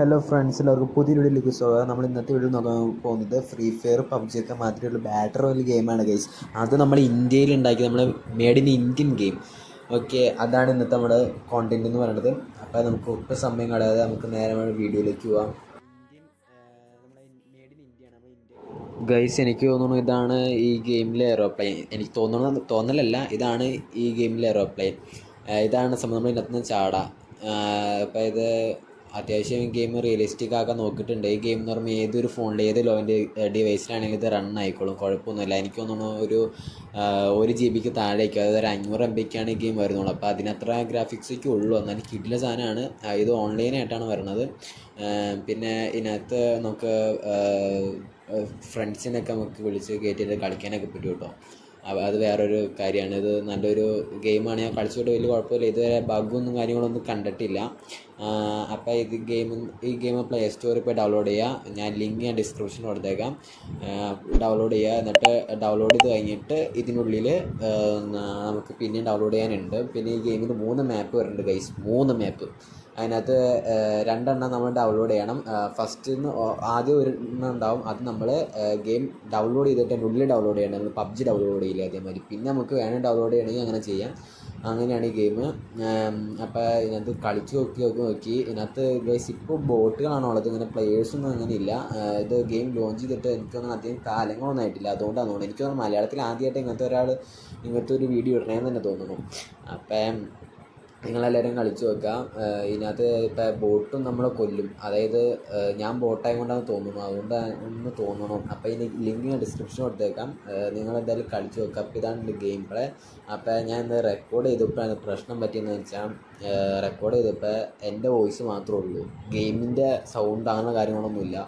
Hello friends എല്ലാവർക്കും പുതിയ വീഡിയോയിലേക്ക് സ്വാഗതം. നമ്മൾ ഇന്നത്തെ വീഡിയോ നോക്കാൻ പോകുന്നത് ഫ്രീ ഫയർ പബ്ജി ഒക്കെ മാതിരിയുള്ള ബാറ്റർ ഒരു ഗെയിമാണ് ഗൈസ് അത് നമ്മൾ ഇന്ത്യയിൽ ഉണ്ടാക്കി നമ്മൾ made in Indian game okay അതാണ് ഇന്നത്തെ നമ്മുടെ കോണ്ടന്റ് എന്ന് പറയുന്നത്. അപ്പോൾ നമുക്ക് ഒട്ടും സമയം കളയാതെ നമുക്ക് നേരെ വീഡിയോയിലേക്ക് പോവാം. ഗൈസ് എനിക്ക് തോന്നുന്നു ഇതാണ് ഈ ഗെയിമിലെ എയറോപ്ലെയിൻ എനിക്ക് തോന്നുന്നു തോന്നലല്ല ഇതാണ് ഈ ഗെയിമിലെ എയറോപ്ലെയിൻ ഇതാണ് സംഭവം. നമ്മൾ ഇന്നത്തെ ചാട. അപ്പോൾ ഇത് അത്യാവശ്യം ഗെയിം റിയലിസ്റ്റിക് ആക്കാൻ നോക്കിയിട്ടുണ്ട്. ഈ ഗെയിം എന്ന് പറയുമ്പോൾ ഏതൊരു ഫോണിൽ ഏത് ലോന്റെ ഡിവൈസിലാണെങ്കിലും ഇത് റൺ ആയിക്കോളും. കുഴപ്പമൊന്നുമില്ല. എനിക്ക് തോന്നുന്നു ഒരു ഒരു ജി ബിക്ക് താഴേക്ക് അതായത് ഒരു അഞ്ഞൂറ് എം ബിക്കാണ് ഈ ഗെയിം വരുന്നുള്ളൂ. അപ്പോൾ അതിനത്ര ഗ്രാഫിക്സൊക്കെ ഉള്ളൂ. എന്നാലും കിഡിലെ സാധനമാണ്. ഇത് ഓൺലൈനായിട്ടാണ് വരുന്നത്. പിന്നെ ഇതിനകത്ത് നമുക്ക് ഫ്രണ്ട്സിനൊക്കെ നമുക്ക് വിളിച്ച് കയറ്റിയിട്ട് കളിക്കാനൊക്കെ പറ്റും കേട്ടോ. അത് വേറൊരു കാര്യമാണ്. ഇത് നല്ലൊരു ഗെയിമാണ് ഞാൻ കളിച്ചിട്ട് വലിയ കുഴപ്പമില്ല. ഇതുവരെ ബഗ്ഗൊന്നും കാര്യങ്ങളൊന്നും കണ്ടിട്ടില്ല. അപ്പോൾ ഇത് ഗെയിം ഈ ഗെയിം പ്ലേ സ്റ്റോറിൽ പോയി ഡൗൺലോഡ് ചെയ്യുക ഞാൻ ലിങ്ക് ഞാൻ ഡിസ്ക്രിപ്ഷനിൽ കൊടുത്തേക്കാം. ഡൗൺലോഡ് ചെയ്യുക എന്നിട്ട് ഡൗൺലോഡ് ചെയ്ത് കഴിഞ്ഞിട്ട് ഇതിനുള്ളിൽ നമുക്ക് പിന്നെയും ഡൗൺലോഡ് ചെയ്യാനുണ്ട്. പിന്നെ ഈ ഗെയിമിൽ മൂന്ന് മാപ്പ് വരുന്നുണ്ട് ഗൈസ് മൂന്ന് മാപ്പ് അതിനകത്ത് രണ്ടെണ്ണം നമ്മൾ ഡൗൺലോഡ് ചെയ്യണം. ഫസ്റ്റ് ആദ്യം ഒരു എണ്ണം ഉണ്ടാവും. അത് നമ്മൾ ഗെയിം ഡൗൺലോഡ് ചെയ്തിട്ട് അതിന്റെ ഉള്ളിൽ ഡൗൺലോഡ് ചെയ്യണം. നമ്മൾ പബ്ജി ഡൗൺലോഡ് ചെയ്യില്ല അതേമാതിരി. പിന്നെ നമുക്ക് വേണം ഡൗൺലോഡ് ചെയ്യണമെങ്കിൽ അങ്ങനെ ചെയ്യാം. അങ്ങനെയാണ് ഈ ഗെയിം അപ്പോൾ ഇതിനകത്ത് കളിച്ച് നോക്കി നോക്കി നോക്കി. ഇതിനകത്ത് ഗൈസ് ഇപ്പോൾ ബോട്ടുകളാണോ ഉള്ളത്. ഇങ്ങനെ പ്ലെയേഴ്സൊന്നും അങ്ങനെ ഇല്ല. ഇത് ഗെയിം ലോഞ്ച് ചെയ്തിട്ട് എനിക്കൊന്നും അധികം കാലങ്ങളൊന്നും ആയിട്ടില്ല. അതുകൊണ്ടാണ് തോന്നുന്നത് എനിക്ക് തോന്നുന്നു മലയാളത്തിൽ ആദ്യമായിട്ട് ഇങ്ങനത്തെ ഒരാൾ ഇങ്ങനത്തെ ഒരു വീഡിയോ ഇടണമെന്ന് തന്നെ തോന്നുന്നു. അപ്പം നിങ്ങളെല്ലാവരും കളിച്ചു നോക്കാം ഇതിനകത്ത് ഇപ്പം ബോട്ടും നമ്മളെ കൊല്ലും. അതായത് ഞാൻ ബോട്ടായ കൊണ്ടാണ് തോന്നുന്നു അതുകൊണ്ട് ഒന്ന് തോന്നണം. അപ്പോൾ ഇതിന് ലിങ്ക് ഞാൻ ഡിസ്ക്രിപ്ഷൻ കൊടുത്തേക്കാം. നിങ്ങൾ എന്തായാലും കളിച്ചു നോക്കുക. അപ്പോൾ ഇതാണ് ഗെയിം പ്ലേ അപ്പോൾ ഞാൻ ഇന്ന് റെക്കോർഡ് ചെയ്തപ്പോഴാണ് പ്രശ്നം പറ്റിയെന്ന് വെച്ചാൽ റെക്കോർഡ് ചെയ്തപ്പോൾ എന്റെ വോയിസ് മാത്രമേ ഉള്ളൂ. ഗെയിമിന്റെ സൗണ്ട് അങ്ങനെ കാര്യങ്ങളൊന്നുമില്ല.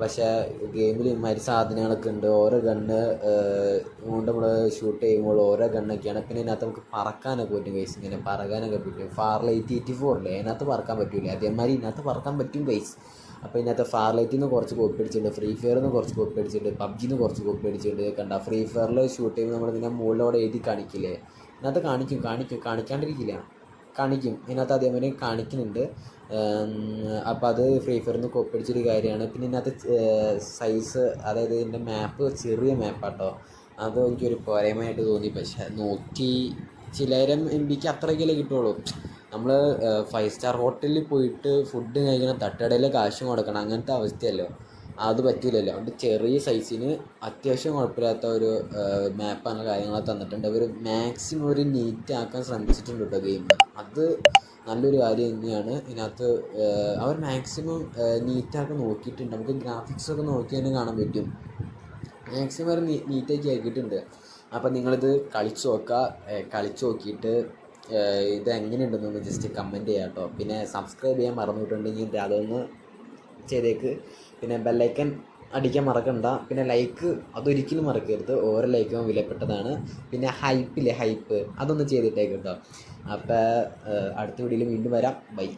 പക്ഷേ ഗെയിമിൽ ഇമാതിരി സാധനങ്ങളൊക്കെ ഉണ്ട്. ഓരോ ഗണ്ണ് കൊണ്ട് നമ്മൾ ഷൂട്ട് ചെയ്യുമ്പോൾ ഓരോ ഗണ്ണൊക്കെയാണ്. പിന്നെ ഇതിനകത്ത് നമുക്ക് പറക്കാനൊക്കെ പറ്റും ഗൈസ് ഇങ്ങനെ പറക്കാനൊക്കെ പറ്റും. ഫാർലൈറ്റ് എയ്റ്റി ഫോറില്ലേ അതിനകത്ത് പറക്കാൻ പറ്റില്ല അതേമാതിരി ഇതിനകത്ത് പറക്കാൻ പറ്റും ഗൈസ് അപ്പോൾ ഇതിനകത്ത് ഫാർലൈറ്റിൽ നിന്ന് കുറച്ച് കോപ്പി അടിച്ചിട്ടുണ്ട്. ഫ്രീ ഫയറിൽ നിന്ന് കുറച്ച് കോപ്പി അടിച്ചിട്ടുണ്ട്. പബ്ജിയിൽ നിന്ന് കുറച്ച് കോപ്പി അടിച്ചിട്ടുണ്ട്. കണ്ട? ഫ്രീ ഫയറിൽ ഷൂട്ട് ചെയ്യുമ്പോൾ നമ്മൾ ഇതിനെ മുകളിലൂടെ എഴുതി കാണിക്കില്ലേ? ഇതിനകത്ത് കാണിക്കും കാണിക്കും. കാണിക്കാണ്ടിരിക്കില്ല. കാണിക്കും. ഇതിനകത്ത് അതേമാതിരി കാണിക്കുന്നുണ്ട്. അപ്പോൾ അത് ഫ്രീ ഫയറിൽ നിന്ന് കൊപ്പടിച്ചൊരു കാര്യമാണ്. പിന്നെ ഇതിനകത്ത് സൈസ് അതായത് ഇതിന്റെ മാപ്പ് ചെറിയ മാപ്പാട്ടോ അത് എനിക്കൊരു പോരായ്മയായിട്ട് തോന്നി. പക്ഷേ നോക്കി ചിലരം എം ബിക്ക് അത്രയ്ക്കല്ലേ കിട്ടുള്ളൂ. നമ്മൾ ഫൈവ് സ്റ്റാർ ഹോട്ടലിൽ പോയിട്ട് ഫുഡ് കഴിക്കണം തട്ടുകടയിൽ കാശ് കൊടുക്കണം അങ്ങനത്തെ അവസ്ഥയല്ലോ. അത് പറ്റില്ലല്ലോ അതുകൊണ്ട് ചെറിയ സൈസിന് അത്യാവശ്യം കുഴപ്പമില്ലാത്ത ഒരു മാപ്പാണ് കാര്യങ്ങളൊക്കെ തന്നിട്ടുണ്ട്. അവർ മാക്സിമം ഒരു നീറ്റ് ആക്കാൻ ശ്രമിച്ചിട്ടുണ്ട് കേട്ടോ ഗെയിം അത് നല്ലൊരു കാര്യം തന്നെയാണ്. ഇതിനകത്ത് അവർ മാക്സിമം നീറ്റാക്കി നോക്കിയിട്ടുണ്ട്. നമുക്ക് ഗ്രാഫിക്സൊക്കെ നോക്കി തന്നെ കാണാൻ പറ്റും. മാക്സിമം അവർ നീറ്റാക്കി ആക്കിയിട്ടുണ്ട്. അപ്പം നിങ്ങളിത് കളിച്ച് നോക്കുക കളിച്ച് നോക്കിയിട്ട് ഇത് എങ്ങനെയുണ്ടെന്നൊന്ന് ജസ്റ്റ് കമന്റ് ചെയ്യാം കേട്ടോ. പിന്നെ സബ്സ്ക്രൈബ് ചെയ്യാൻ മറന്നിട്ടുണ്ടെങ്കിൽ അതൊന്ന് ചെയ്തേക്ക്. പിന്നെ ബെല്ലൈക്കൻ അടിക്കാൻ മറക്കണ്ട. പിന്നെ ലൈക്ക് അതൊരിക്കലും മറക്കരുത്. ഓരോ ലൈക്കും വിലപ്പെട്ടതാണ്. പിന്നെ ഹൈപ്പില്ലേ ഹൈപ്പ് അതൊന്ന് ചെയ്തിട്ടേക്ക് കേട്ടോ അപ്പോൾ അടുത്ത വീഡിയോയിൽ വീണ്ടും വരാം. ബൈ